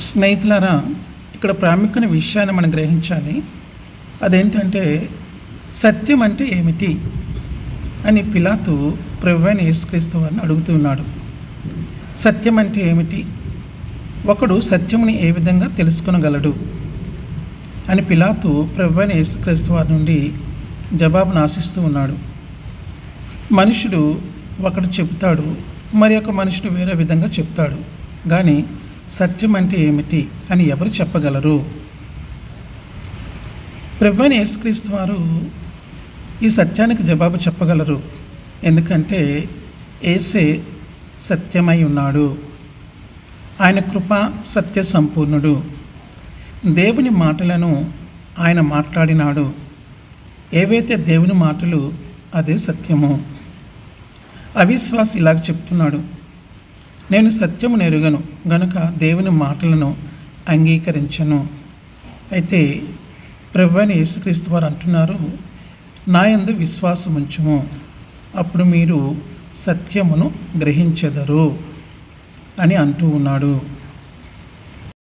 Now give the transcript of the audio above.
స్నేహితులారా ఇక్కడ ప్రాముఖ్యమైన విషయాన్ని మనం గ్రహించాలి. అదేంటంటే సత్యం అంటే ఏమిటి అని పిలాతు ప్రభువైన యేసుక్రీస్తు వారిని అడుగుతున్నాడు సత్యం అంటే ఏమిటి? ఒకడు సత్యముని ఏ విధంగా తెలుసుకొనగలడు? అని పిలాతు ప్రభువైన యేసుక్రీస్తు వారి నుండి జవాబును ఆశిస్తూ ఉన్నాడు. మనుషుడు ఒకడు చెప్తాడు మరి ఒక మనుషుడు వేరే విధంగా చెప్తాడు. కానీ సత్యం అంటే ఏమిటి అని ఎవరు చెప్పగలరు? ప్రభువైన యేసుక్రీస్తు వారు ఈ సత్యానికి జవాబు చెప్పగలరు. ఎందుకంటే ఏసే సత్యమై ఉన్నాడు. ఆయన కృప సత్య సంపూర్ణుడు. దేవుని మాటలను ఆయన మాట్లాడినాడు. ఏవైతే దేవుని మాటలు అదే సత్యము. అవిశ్వాసి ఇలాగ చెప్తున్నాడు. నేను సత్యము నెరుగను గనుక దేవుని మాటలను అంగీకరించను. అయితే ప్రభువైన యేసుక్రీస్తు వారు అంటున్నారు నా యందు విశ్వాసం ఉంచుము అప్పుడు మీరు సత్యమును గ్రహించెదరు అని అంటూ ఉన్నాడు.